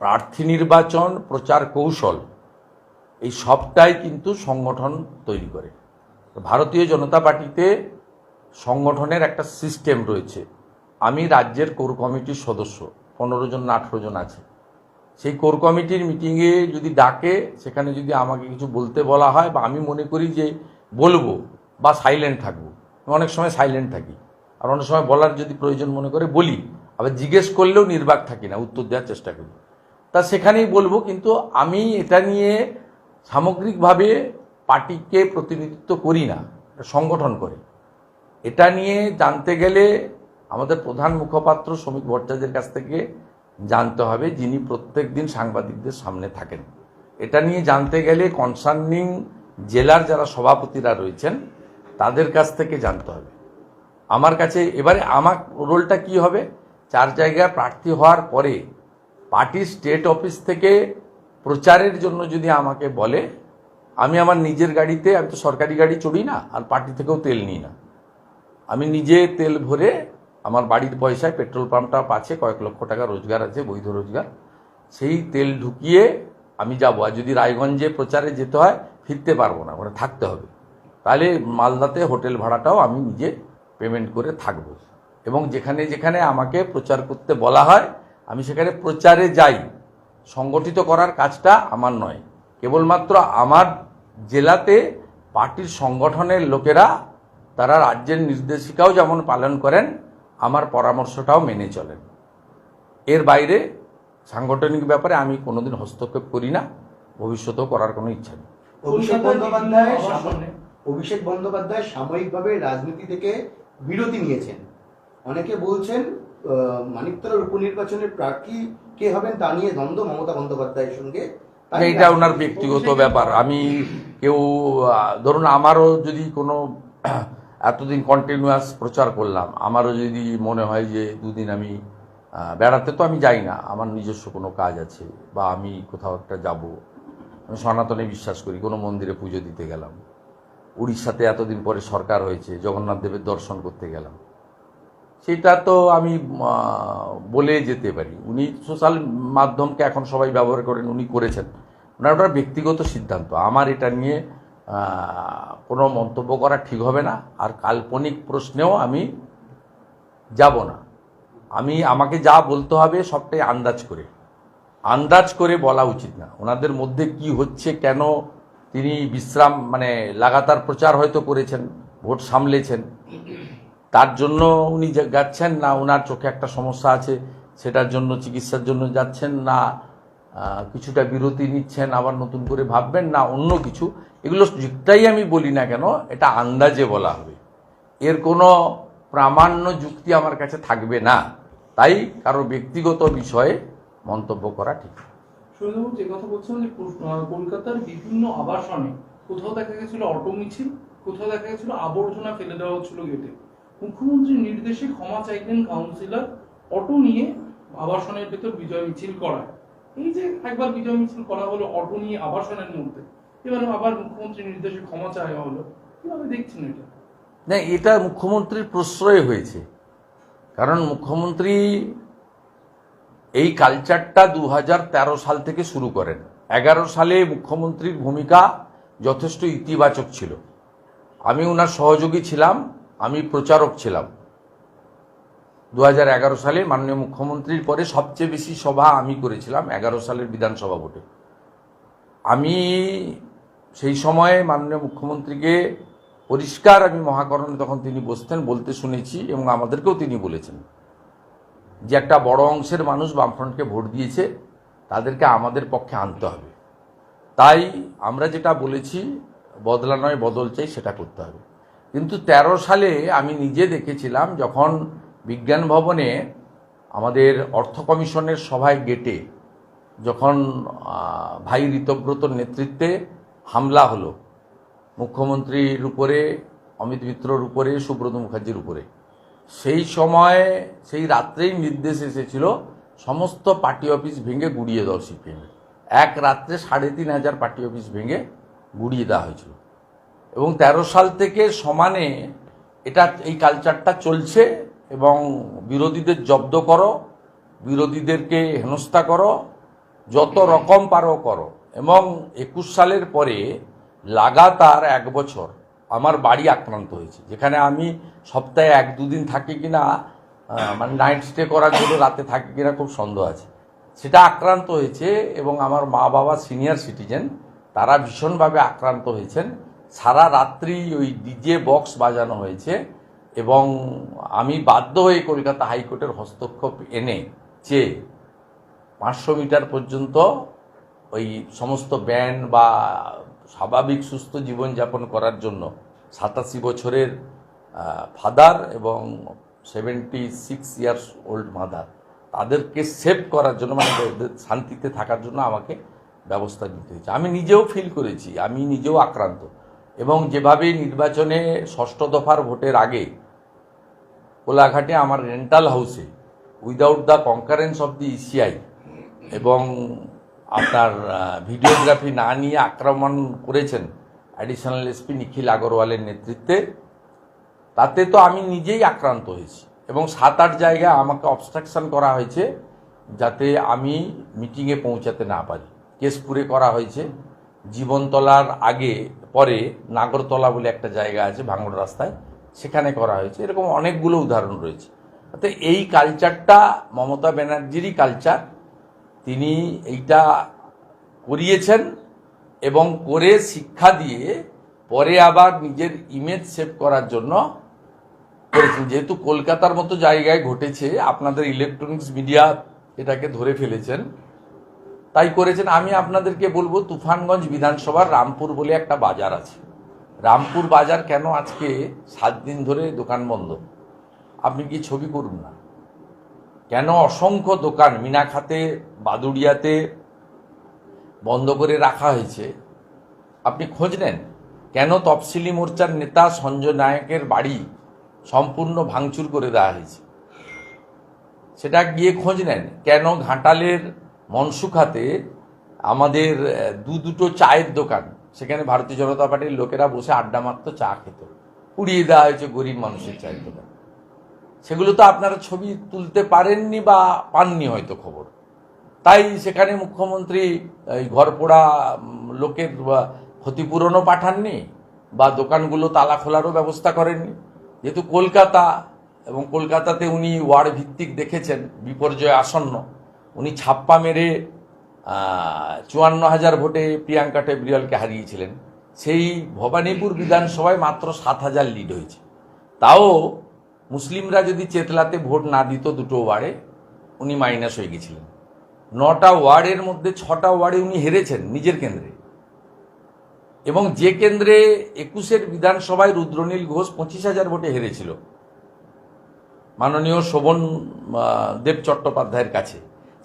প্রার্থী নির্বাচন, প্রচার কৌশল, এই সবটাই কিন্তু সংগঠন তৈরি করে। ভারতীয় জনতা পার্টিতে সংগঠনের একটা সিস্টেম রয়েছে। আমি রাজ্যের কোর কমিটির সদস্য, পনেরো জন না আঠেরো জন আছে। সেই কোর কমিটির মিটিংয়ে যদি ডাকে, সেখানে যদি আমাকে কিছু বলতে বলা হয় বা আমি মনে করি যে বলব বা সাইলেন্ট থাকব অনেক সময় সাইলেন্ট থাকি। আর অনেক সময় বলার যদি প্রয়োজন মনে করে বলি, আবার জিজ্ঞেস করলেও নির্বাক থাকি না, উত্তর দেওয়ার চেষ্টা করি। তা সেখানেই বলব, কিন্তু আমি এটা নিয়ে সামগ্রিকভাবে পার্টিকে প্রতিনিধিত্ব করি না সংগঠন করে। এটা নিয়ে জানতে গেলে আমাদের প্রধান মুখপাত্র শ্রমিক ভট্টাচার্যের কাছ থেকে জানতে হবে, যিনি প্রত্যেক দিন সাংবাদিকদের সামনে থাকেন। এটা নিয়ে জানতে গেলে কনসার্নিং জেলার যারা সভাপতিরা রয়েছেন, তাদের কাছ থেকে জানতে হবে। আমার কাছে এবারে আমার রোলটা কি হবে? চার জায়গায় প্রার্থী হওয়ার পরে পার্টির স্টেট অফিস থেকে প্রচারের জন্য যদি আমাকে বলে, আমি আমার নিজের গাড়িতে, আমি তো সরকারি গাড়ি চড়ি না, আর পার্টি থেকেও তেল নিই না। আমি নিজে তেল ভরে আমার বাড়ির পয়সায় পেট্রোল পাম্পটা পাচ্ছে, কয়েক লক্ষ টাকা রোজগার আছে, বৈধ রোজগার। সেই তেল ঢুকিয়ে আমি যাব, আর যদি রায়গঞ্জে প্রচারে যেতে হয়, ফিরতে পারব না, ওখানে থাকতে হবে। তাহলে মালদাতে হোটেল ভাড়াটাও আমি নিজে পেমেন্ট করে থাকব। এবং যেখানে যেখানে আমাকে প্রচার করতে বলা হয় আমি সেখানে প্রচারে যাই সংগঠিত করার কাজটা আমার নয়। কেবলমাত্র আমার জেলাতে পার্টির সংগঠনের লোকেরা তারা রাজ্যের নির্দেশিকাও যেমন পালন করেন আমার পরামর্শটাও মেনে চলেন। এর বাইরে সাংগঠনিক ব্যাপারে আমি কোনোদিন হস্তক্ষেপ করি না ভবিষ্যতেও করার কোনো ইচ্ছা নেই। অভিষেক বন্দ্যোপাধ্যায় অভিষেক বন্দ্যোপাধ্যায় সাময়িকভাবে রাজনীতি থেকে বিরতি নিয়েছেন। অনেকে বলছেন মানিকতলার উপনির্বাচনের প্রার্থী কে হবেন তা নিয়ে দ্বন্দ্ব মমতা বন্দ্যোপাধ্যায়ের সঙ্গে। এটা ওনার ব্যক্তিগত ব্যাপার। আমি কেউ ধরুন আমারও যদি কোনো এতদিন কন্টিনিউয়াস প্রচার করলাম আমারও যদি মনে হয় যে দুদিন আমি বেড়াতে তো আমি যাই না আমার নিজস্ব কোনো কাজ আছে বা আমি কোথাও একটা যাব আমি সনাতনে বিশ্বাস করি কোনো মন্দিরে পুজো দিতে গেলাম উড়িষ্যাতে এতদিন পরে সরকার হয়েছে জগন্নাথ দেবের দর্শন করতে গেলাম সেটা তো আমি বলে যেতে পারি। উনি সোশ্যাল মাধ্যমকে এখন সবাই ব্যবহার করেন, উনি করেছেন। ওনার ওটা ব্যক্তিগত সিদ্ধান্ত। আমার এটা নিয়ে কোনো মন্তব্য করা ঠিক হবে না। আর কাল্পনিক প্রশ্নেও আমি যাব না। আমি, আমাকে যা বলতে হবে সবটাই আন্দাজ করে। আন্দাজ করে বলা উচিত না। ওনাদের মধ্যে কি হচ্ছে, কেন তিনি বিশ্রাম মানে লাগাতার প্রচার হয়তো করেছেন, ভোট সামলেছেন। তার জন্য উনি যাচ্ছেন না ওনার চোখে একটা সমস্যা আছে, সেটার জন্য, চিকিৎসার জন্য যাচ্ছেন না কিছুটা বিরতি নিচ্ছেন, আবার নতুন করে ভাববেন না, অন্য কিছু। এগুলো যেটাই আমি বলি না কেন, এটা আন্দাজে বলা হবে। এর কোনো প্রামাণ্য যুক্তি আমার কাছে থাকবে না। তাই কারও ব্যক্তিগত বিষয়ে মন্তব্য করা ঠিক। যে কথা বলছিলাম যে কলকাতার বিভিন্ন আবাসনে কোথাও দেখা গেছিল অটো মিছিল, কোথাও দেখা গেছিল আবর্জনা ফেলে দেওয়া হচ্ছিল গেটে। মুখ্যমন্ত্রীর নির্দেশে ক্ষমা চাইলেন কাউন্সিলর অটো নিয়ে আবাসনের ভেতর বিজয় মিছিল করায়। এই যে একবার বিজয় মিছিল করা হলো, অটো নিয়ে আবাসনের মধ্যে। এবার আবার মুখ্যমন্ত্রীর নির্দেশে ক্ষমা চাওয়া হলো। কীভাবে দেখছেন এটা? না, এটা মুখ্যমন্ত্রীর প্রশ্রয় হয়েছে। কারণ মুখ্যমন্ত্রী এই কালচারটা দু হাজার তেরো সাল থেকে শুরু করেন। এগারো সালে মুখ্যমন্ত্রীর ভূমিকা যথেষ্ট ইতিবাচক ছিল। আমি ওনার সহযোগী ছিলাম। আমি প্রচারক ছিলাম। দু হাজার এগারো সালে মাননীয় মুখ্যমন্ত্রীর পরে সবচেয়ে বেশি সভা আমি করেছিলাম এগারো সালের বিধানসভা ভোটে। আমি সেই সময়ে মাননীয় মুখ্যমন্ত্রীকে পরিষ্কার আমি মহাকরণে তখন তিনি বসতেন, বলতে শুনেছি এবং আমাদেরকেও তিনি বলেছেন যে একটা বড় অংশের মানুষ বামফ্রন্টকে ভোট দিয়েছে, তাদেরকে আমাদের পক্ষে আনতে হবে। তাই আমরা যেটা বলেছি, বদলা নয়, বদল চাই, সেটা করতে হবে। কিন্তু ১৩ সালে আমি নিজে দেখেছিলাম যখন বিজ্ঞান ভবনে আমাদের অর্থ কমিশনের সভায় গেটে যখন ভাই ঋতব্রতর নেতৃত্বে হামলা হলো, মুখ্যমন্ত্রীর উপরে, অমিত মিত্রর উপরে, সুব্রত মুখার্জির উপরে। সেই সময়, সেই রাত্রেই নির্দেশ এসেছিল, সমস্ত পার্টি অফিস ভেঙে গুড়িয়ে দাও সিপিএম এক রাত্রে সাড়ে তিন হাজার পার্টি অফিস ভেঙে গুড়িয়ে দেওয়া হয়েছিল। এবং তেরো সাল থেকে সমানে এটা, এই কালচারটা চলছে এবং বিরোধীদের জব্দ করো, বিরোধীদেরকে হেনস্থা করো, যত রকম পারো করো। এবং একুশ সালের পরে লাগাতার এক বছর আমার বাড়ি আক্রান্ত হয়েছে, যেখানে আমি সপ্তাহে এক দুদিন থাকি কিনা মানে নাইট স্টে করার জন্য রাতে থাকি কিনা খুব সন্দেহ আছে। সেটা আক্রান্ত হয়েছে এবং আমার মা বাবা সিনিয়র সিটিজেন তারা ভীষণভাবে আক্রান্ত হয়েছেন। সারা রাত্রি ওই ডিজে বক্স বাজানো হয়েছে এবং আমি বাধ্য হয়ে কলকাতা হাইকোর্টের হস্তক্ষেপ এনে যে পাঁচশো মিটার পর্যন্ত ওই সমস্ত ব্যান্ড বা স্বাভাবিক সুস্থ জীবনযাপন করার জন্য সাতাশি বছরের ফাদার এবং seventy six years old mother তাদেরকে সেভ করার জন্য মানে শান্তিতে থাকার জন্য আমাকে ব্যবস্থা নিতে হয়েছে। আমি নিজেও ফিল করেছি, আমি নিজেও আক্রান্ত। এবং যেভাবে নির্বাচনে ষষ্ঠ দফার ভোটের আগে কোলাঘাটে আমার রেন্টাল হাউসে without the concurrence of the ECI এবং আপনার ভিডিওগ্রাফি না নিয়ে আক্রমণ করেছেন অ্যাডিশনাল এসপি নিখিল আগরওয়ালের নেতৃত্বে, তাতে তো আমি নিজেই আক্রান্ত হয়েছি এবং সাত আট জায়গায় আমাকে অবস্ট্রাকশন করা হয়েছে যাতে আমি মিটিংয়ে পৌঁছাতে না পারি। কেস কেশপুরে করা হয়েছে। জীবনতলার আগে, পরে নাগরতলা বলে একটা জায়গা আছে ভাঙড় রাস্তায়, সেখানে করা হয়েছে। এরকম অনেকগুলো উদাহরণ রয়েছে। তো এই কালচারটা মমতা ব্যানার্জিরই কালচার। তিনি এইটা করিয়েছেন এবং করে শিক্ষা দিয়ে পরে আবার নিজের ইমেজ সেভ করার জন্য করেছেন। যেহেতু কলকাতার মতো জায়গায় ঘটেছে, আপনাদের ইলেকট্রনিক্স মিডিয়া এটাকে ধরে ফেলেছেন। তাই করেছেন। আমি আপনাদেরকে বলব, তুফানগঞ্জ বিধানসভার রামপুর বলে একটা বাজার আছে। রামপুর বাজার কেন আজকে সাত দিন ধরে দোকান বন্ধ? আপনি কি ছবি করুন না? কেন অসংখ্য দোকান মিনাখাতে, বাদুড়িয়াতে বন্ধ করে রাখা হয়েছে? আপনি খোঁজ নেন। কেন তফসিলি মোর্চার নেতা সঞ্জয় নায়কের বাড়ি সম্পূর্ণ ভাঙচুর করে দেওয়া হয়েছে? সেটা গিয়ে খোঁজ নেন। কেন ঘাটালের মনসুখাতে আমাদের দু দুটো চায়ের দোকান। সেখানে ভারতীয় জনতা পার্টির লোকেরা বসে আড্ডা মারতো, চা খেত। উড়িয়ে দেওয়া হয়েছে গরিব মানুষের চায়ের দোকান। সেগুলো তো আপনারা ছবি তুলতে পারেননি বা পাননি হয়তো খবর। তাই সেখানে মুখ্যমন্ত্রী, এই ঘরপোড়া লোকের ক্ষতিপূরণও পাঠাননি বা দোকানগুলো তালা খোলারও ব্যবস্থা করেননি। যেহেতু কলকাতা, এবং কলকাতাতে উনি ওয়ার্ড ভিত্তিক দেখেছেন, বিপর্যয় আসন্ন। উনি ছাপ্পা মেরে চুয়ান্ন হাজার ভোটে প্রিয়াঙ্কা টেবরিয়ালকে হারিয়েছিলেন। সেই ভবানীপুর বিধানসভায় মাত্র সাত হাজার লিড হয়েছে। তাও মুসলিমরা যদি চেতলাতে ভোট না দিত দুটো ওয়ার্ডে, উনি মাইনাস হয়ে গেছিলেন। নটা ওয়ার্ডের মধ্যে ছটা ওয়ার্ডে উনি হেরেছেন নিজের কেন্দ্রে। এবং যে কেন্দ্রে একুশের বিধানসভায় রুদ্রনীল ঘোষ পঁচিশ হাজার ভোটে হেরেছিল, মাননীয় শোভন দেব চট্টোপাধ্যায়ের কাছে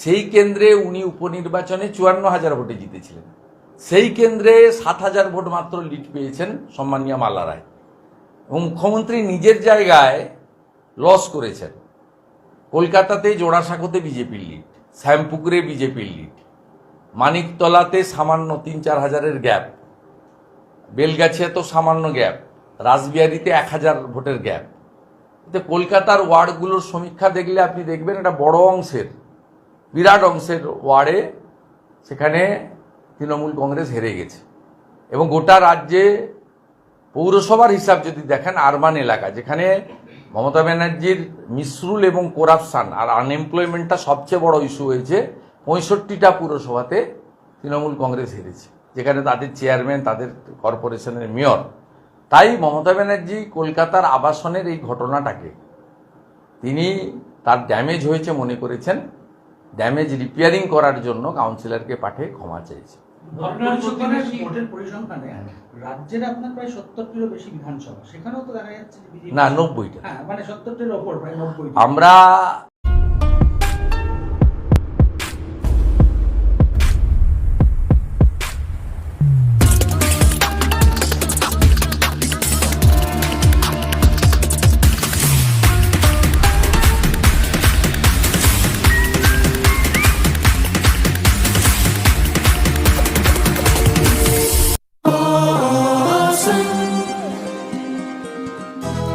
সেই কেন্দ্রে উনি উপনির্বাচনে চুয়ান্ন হাজার ভোটে জিতেছিলেন। সেই কেন্দ্রে সাত হাজার ভোট মাত্র লিড পেয়েছেন সম্মানীয় মালা রায়। এবং মুখ্যমন্ত্রী নিজের জায়গায় লস করেছেন। কলকাতাতে জোড়াসাঁকোতে বিজেপির লিড, শ্যামপুকুরে বিজেপির লিড, মানিকতলাতে সামান্য তিন চার হাজারের গ্যাপ বেলগাছিয়া তো সামান্য গ্যাপ, রাসবিহারিতে এক হাজার ভোটের গ্যাপ। কলকাতার ওয়ার্ডগুলোর সমীক্ষা দেখলে আপনি দেখবেন এটা বড় অংশের। বিরাট অংশের ওয়ার্ডে সেখানে তৃণমূল কংগ্রেস হেরে গেছে। এবং গোটা রাজ্যে পৌরসভার হিসাব যদি দেখেন আরবান এলাকা, যেখানে মমতা ব্যানার্জির মিসরুল এবং করাপশান আর আনএমপ্লয়মেন্টটা সবচেয়ে বড় ইস্যু হয়েছে, পঁয়ষট্টিটা পুরসভাতে তৃণমূল কংগ্রেস হেরেছে। যেখানে তাদের চেয়ারম্যান, তাদের কর্পোরেশনের মেয়র। তাই মমতা ব্যানার্জি কলকাতার আবাসনের এই ঘটনাটাকে তিনি তার ড্যামেজ হয়েছে মনে করেছেন। ড্যামেজ রিপেয়ারিং করার জন্য কাউন্সিলরকে পাঠিয়ে ক্ষমা চেয়েছে। পরিসংখ্যানে রাজ্যের আপনার প্রায় সত্তরটিরও বেশি বিধানসভা। সেখানেও তো দেখা যাচ্ছে না নব্বইটা। হ্যাঁ মানে সত্তরটির ওপর প্রায় নব্বই আমরা